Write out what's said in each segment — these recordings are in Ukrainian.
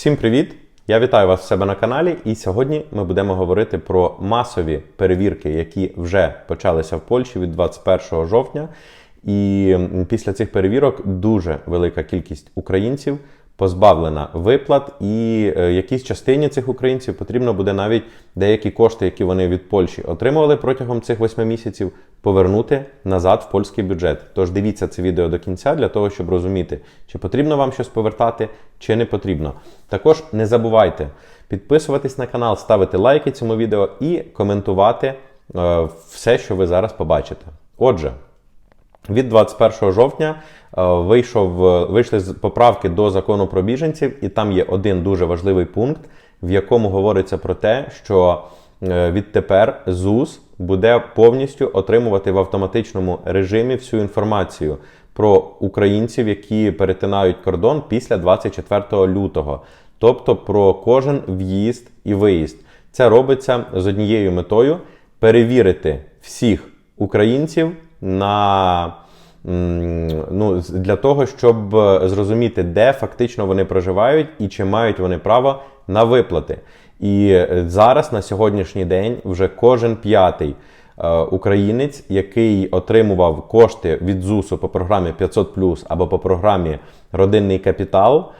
Всім привіт! Я вітаю вас в себе на каналі, і сьогодні ми будемо говорити про масові перевірки, які вже почалися в Польщі від 21 жовтня. І після цих перевірок дуже велика кількість українців позбавлена виплат, і е, якійсь частині цих українців потрібно буде навіть деякі кошти, які вони від Польщі отримували протягом цих восьми місяців, повернути назад в польський бюджет. Тож дивіться це відео до кінця для того, щоб розуміти, чи потрібно вам щось повертати, чи не потрібно. Також не забувайте підписуватись на канал, ставити лайки цьому відео і коментувати е, все, що ви зараз побачите. Отже. Від 21 жовтня е, вийшов, е, вийшли з поправки до закону про біженців, і там є один дуже важливий пункт, в якому говориться про те, що е, відтепер ЗУС буде повністю отримувати в автоматичному режимі всю інформацію про українців, які перетинають кордон після 24 лютого, тобто про кожен в'їзд і виїзд. Це робиться з однією метою перевірити всіх українців на ну, для того, щоб е, зрозуміти, де фактично вони проживають і чи мають вони право на виплати. І е, зараз на сьогоднішній день вже кожен п'ятий е, українець, який отримував кошти від ЗУСу по програмі 500 або по програмі Родинний капітал.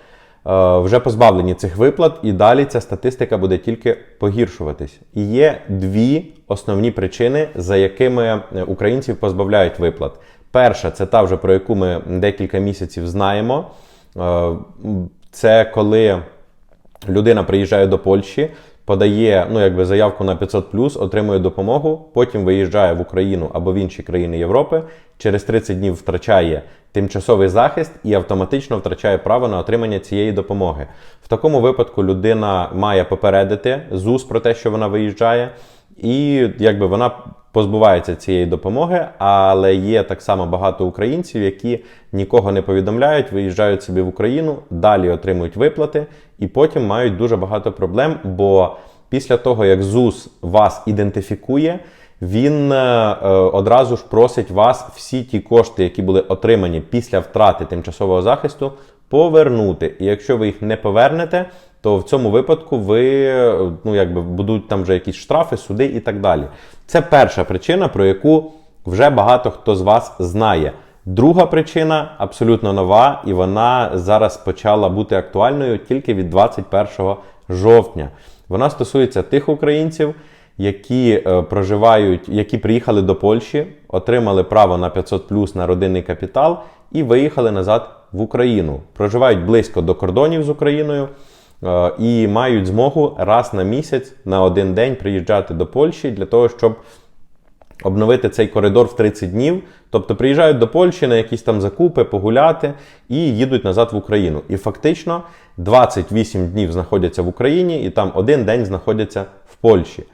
Е, Вже позбавлені цих виплат, і далі ця статистика буде тільки погіршуватись. І є дві основні причини, за якими е, українців позбавляють виплат. Перша це та вже про яку ми декілька місяців знаємо. Е, Це коли людина приїжджає до Польщі, подає ну, якби заявку на 500 отримує допомогу, потім виїжджає в Україну або в інші країни Європи, через 30 днів втрачає тимчасовий захист і автоматично втрачає право на отримання цієї допомоги. В такому випадку людина має попередити ЗУС про те, що вона виїжджає, і якби вона позбувається цієї допомоги, але є так само багато українців, які нікого не повідомляють, виїжджають собі в Україну, далі отримують виплати і потім мають дуже багато проблем. Бо після того, як ЗУС вас ідентифікує, він е, е, одразу ж просить вас всі ті кошти, які були отримані після втрати тимчасового захисту, повернути. І якщо ви їх не повернете, то в цьому випадку ви е, ну якби будуть там вже якісь штрафи, суди і так далі. Це перша причина, про яку вже багато хто з вас знає. Друга причина абсолютно нова, і вона зараз почала бути актуальною тільки від 21 жовтня. Вона стосується тих українців, які е, проживають, які приїхали до Польщі, отримали право на 500 плюс на родинний капітал і виїхали назад в Україну. Проживають близько до кордонів з Україною е, і мають змогу раз на місяць на один день приїжджати до Польщі для того, щоб обновити цей коридор в 30 днів. Тобто приїжджають до Польщі на якісь там закупи, погуляти і їдуть назад в Україну. І фактично 28 днів знаходяться в Україні, і там один день знаходяться в Польщі.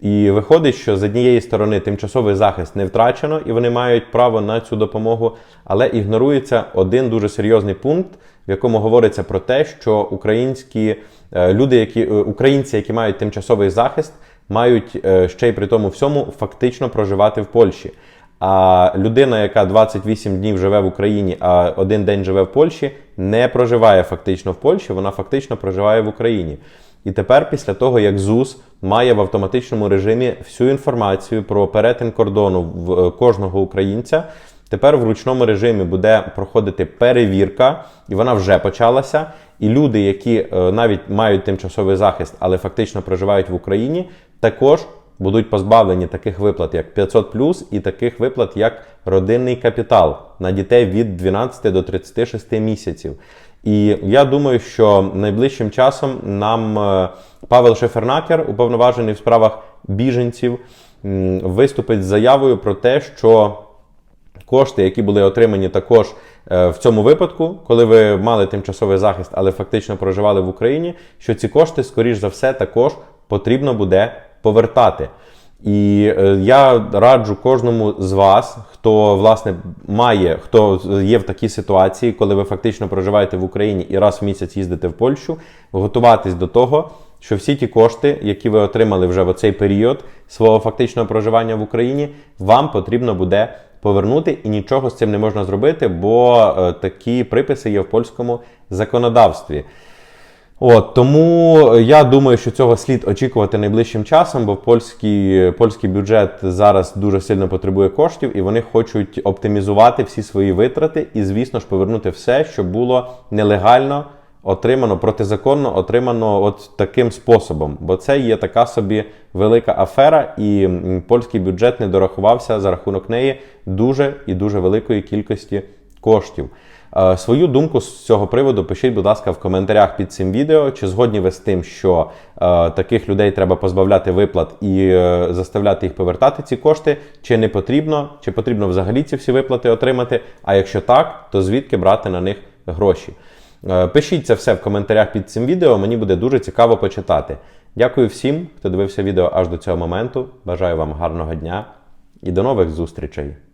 І виходить, що з однієї сторони тимчасовий захист не втрачено, і вони мають право на цю допомогу, але ігнорується один дуже серйозний пункт, в якому говориться про те, що українські е, люди, які е, українці, які мають тимчасовий захист, мають е, ще й при тому всьому фактично проживати в Польщі. А людина, яка 28 днів живе в Україні, а один день живе в Польщі, не проживає фактично в Польщі, вона фактично проживає в Україні. І тепер, після того, як ЗУС має в автоматичному режимі всю інформацію про перетин кордону в е, кожного українця, тепер в ручному режимі буде проходити перевірка, і вона вже почалася. І люди, які е, навіть мають тимчасовий захист, але фактично проживають в Україні, також будуть позбавлені таких виплат, як 500 і таких виплат, як родинний капітал на дітей від 12 до 36 місяців. І я думаю, що найближчим часом нам е, Павел Шефернакер, уповноважений в справах біженців, виступить з заявою про те, що кошти, які були отримані також е, в цьому випадку, коли ви мали тимчасовий захист, але фактично проживали в Україні, що ці кошти, скоріш за все, також потрібно буде повертати. І е, я раджу кожному з вас, хто власне має, хто є в такій ситуації, коли ви фактично проживаєте в Україні і раз в місяць їздите в Польщу, готуватись до того, що всі ті кошти, які ви отримали вже в цей період свого фактичного проживання в Україні, вам потрібно буде повернути, і нічого з цим не можна зробити, бо е, такі приписи є в польському законодавстві. От тому я думаю, що цього слід очікувати найближчим часом, бо польський, польський бюджет зараз дуже сильно потребує коштів, і вони хочуть оптимізувати всі свої витрати і, звісно ж, повернути все, що було нелегально отримано, протизаконно отримано от таким способом. Бо це є така собі велика афера, і польський бюджет не дорахувався за рахунок неї дуже і дуже великої кількості коштів. Е, Свою думку з цього приводу пишіть, будь ласка, в коментарях під цим відео. Чи згодні ви з тим, що е, таких людей треба позбавляти виплат і е, заставляти їх повертати ці кошти, чи не потрібно, чи потрібно взагалі ці всі виплати отримати? А якщо так, то звідки брати на них гроші? Пишіть це все в коментарях під цим відео, мені буде дуже цікаво почитати. Дякую всім, хто дивився відео аж до цього моменту. Бажаю вам гарного дня і до нових зустрічей!